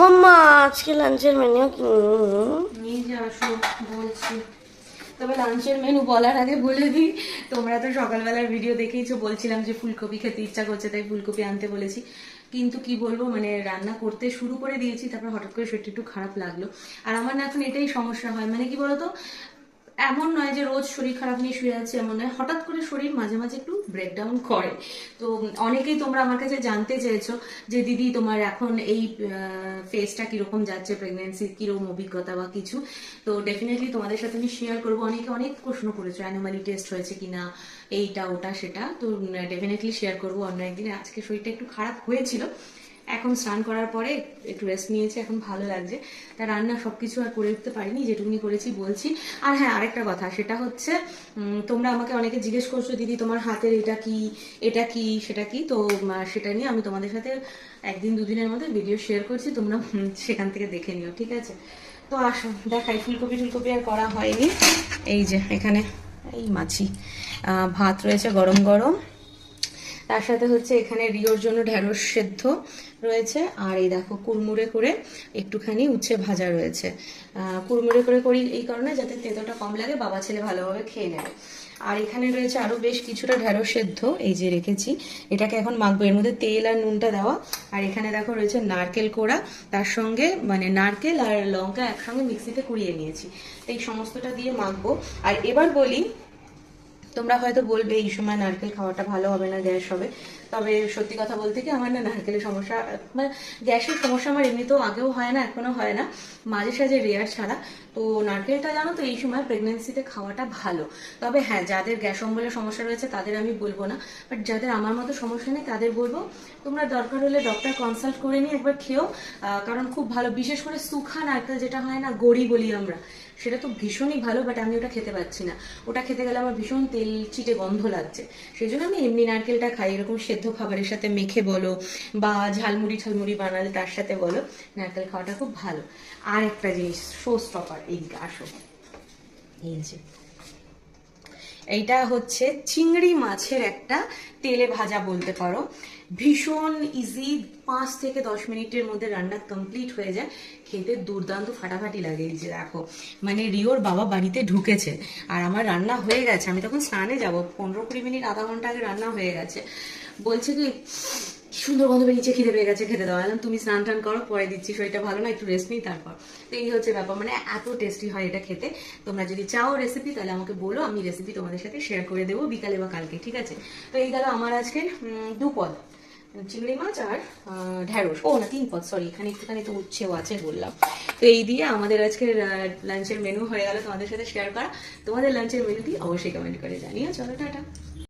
ও মা, আজকে লাঞ্চের মেনু কি? নিয়ে যে বলছি। তবে লাঞ্চের মেনু বলার আগে বলে দিই, তোমরা তো সকালবেলার ভিডিও দেখেইছো, বলছিলাম যে ফুলকপি খেতে ইচ্ছা করছে, তাই ফুলকপি আনতে বলেছি। কিন্তু কি বলব মানে রান্না করতে শুরু করে দিয়েছি, তারপর হঠাৎ করে শরীরটা একটু খারাপ লাগল। আর আমার না এখন এটাই সমস্যা হয় মানে কি বলতো এমন নয় যে রোজ শরীর খারাপ নিয়ে শুয়ে আছে, এমন নয়। হঠাৎ করে শরীর মাঝে মাঝে একটু ব্রেকডাউন করে। তো অনেকেই তোমরা আমার কাছে জানতে চেয়েছো যে, দিদি, তোমার এখন এই ফেসটা কীরকম যাচ্ছে? প্রেগনেন্সির কীরকম অভিজ্ঞতা বা কিছু? তো ডেফিনেটলি তোমাদের সাথে আমি শেয়ার করব। অনেকে অনেক প্রশ্ন করেছ অ্যানোমালি টেস্ট হয়েছে কিনা? এইটা, ওটা, সেটা? তো ডেফিনেটলি শেয়ার করব। অন্য একদিন আজকে শরীরটা একটু খারাপ হয়েছিল। এখন স্নান করার পরে একটু রেস্ট নিয়েছি, এখন ভালো লাগছে। তা রান্না সব কিছু আর করে উঠতে পারিনি, যেটুকুনি করেছি বলছি। আর হ্যাঁ আরেকটা কথা, সেটা হচ্ছে তোমরা আমাকে অনেকে জিজ্ঞেস করছ, দিদি, তোমার হাতের এটা কি? এটা কি? সেটা কি? তো সেটা নিয়ে আমি তোমাদের সাথে একদিন দুদিনের মধ্যে ভিডিও শেয়ার করছি, তোমরা সেখান থেকে দেখে নিও, ঠিক আছে? তো আসো, দেখাই, ফুলকপি টুলকপি আর করা হয়নি। এই যে, এখানে এই মাছি। ভাত রয়েছে গরম গরম। তার সাথে হচ্ছে এখানে রিওর জন্য ঢেঁড়স সেদ্ধ রয়েছে। আর এই দেখো, কুড়মুড়ে করে একটুখানি উচ্ছে ভাজা রয়েছে। কুড়মুড়ে করে করি এই কারণে যাতে তেঁতোটা কম লাগে, বাবা ছেলে ভালোভাবে খেয়ে নেবে। আর এখানে রয়েছে আরও বেশ কিছুটা ঢেঁড়স সেদ্ধ, এই যে রেখেছি। এটাকে এখন মাখবো। এর মধ্যে তেল আর নুনটা দেওয়া। আর এখানে দেখো রয়েছে নারকেল কোড়া। তার সঙ্গে মানে নারকেল আর লঙ্কা একসঙ্গে মিক্সিতে কুড়িয়ে নিয়েছি। তো এই সমস্তটা দিয়ে মাখবো। আর এবার বলি তোমরা হয়তো বলবে এই সময় নারকেল খাওয়াটা ভালো হবে না গ্যাস হবে। তবে সত্যি কথা বলতে কি আমার না নারকেলের সমস্যা মানে গ্যাসের সমস্যা আমার এমনিতেও আগেও হয় না এখনও হয় না। মাঝে সাঝে রেয়ার ছাড়া। তো নারকেলটা জানো তো এই সময় প্রেগনেন্সিতে খাওয়াটা ভালো। তবে হ্যাঁ যাদের গ্যাস অম্বলের সমস্যা রয়েছে তাদের আমি বলব না। বাট যাদের আমার মতো সমস্যা নেই তাদের বলব তোমরা দরকার হলে ডক্টর কনসাল্ট করে নিয়ে একবার আহ, কারণ খুব ভালো বিশেষ করে সুখা নারকেল যেটা হয় না গড়ি বলি আমরা। সেটা তো ভীষণই ভালো বাট আমি ওটা খেতে পাচ্ছি না। ওটা খেতে গেলে আমার ভীষণ তেল চিটে গন্ধ লাগছে। সেই জন্য আমি এমনি নারকেলটা খাই, এরকম সেদ্ধ খাবারের সাথে মেখে বলো, বা ঝালমুড়ি ঝালমুড়ি বানালে তার সাথে বলো, নারকেল খাওয়াটা খুব ভালো। আর একটা জিনিস শো স্টপার এইদিকে আসো। এই যে। এইটা হচ্ছে চিংড়ি মাছের একটা তেলে ভাজা বলতে পারো। ভীষণ ইজি পাঁচ থেকে দশ মিনিটের মধ্যে রান্না কমপ্লিট হয়ে যায়। খেতে দুর্দান্ত ফাটাফাটি লাগে এই যে দেখো। মানে রিওর বাবা বাড়িতে ঢুকেছে আর আমার রান্না হয়ে গেছে। আমি তখন স্নানে যাব। পনেরো কুড়ি মিনিট, আধা ঘণ্টা আগে রান্না হয়ে গেছে। বলছে কি সুন্দর গন্ধ বেরিয়েছে খিদে পেয়ে গেছে খেতে দাও। তুমি স্নান টান করো পরে দিচ্ছি শরীরটা ভালো না একটু রেস্ট নিই তারপর। তো এই হচ্ছে ব্যাপার মানে এত টেস্টি হয় এটা খেতে। তোমরা যদি চাও রেসিপি তাহলে আমাকে বলো আমি রেসিপি তোমাদের সাথে শেয়ার করে দেবো বিকালে বা কালকে ঠিক আছে? তো এই গেল আমার আজকে উম, দু পদ। চিংড়ি মাছ আর ঢ্যাঁড়স। ও না তিন পদ সরি এখানে একটুখানি তো উচ্ছেও আছে বললাম। তো এই দিয়ে আমাদের আজকের লাঞ্চের মেনু হয়ে গেল তোমাদের সাথে শেয়ার করা। তোমাদের লাঞ্চের মেনুটি অবশ্যই কমেন্ট করে জানিও। চলো টাটা।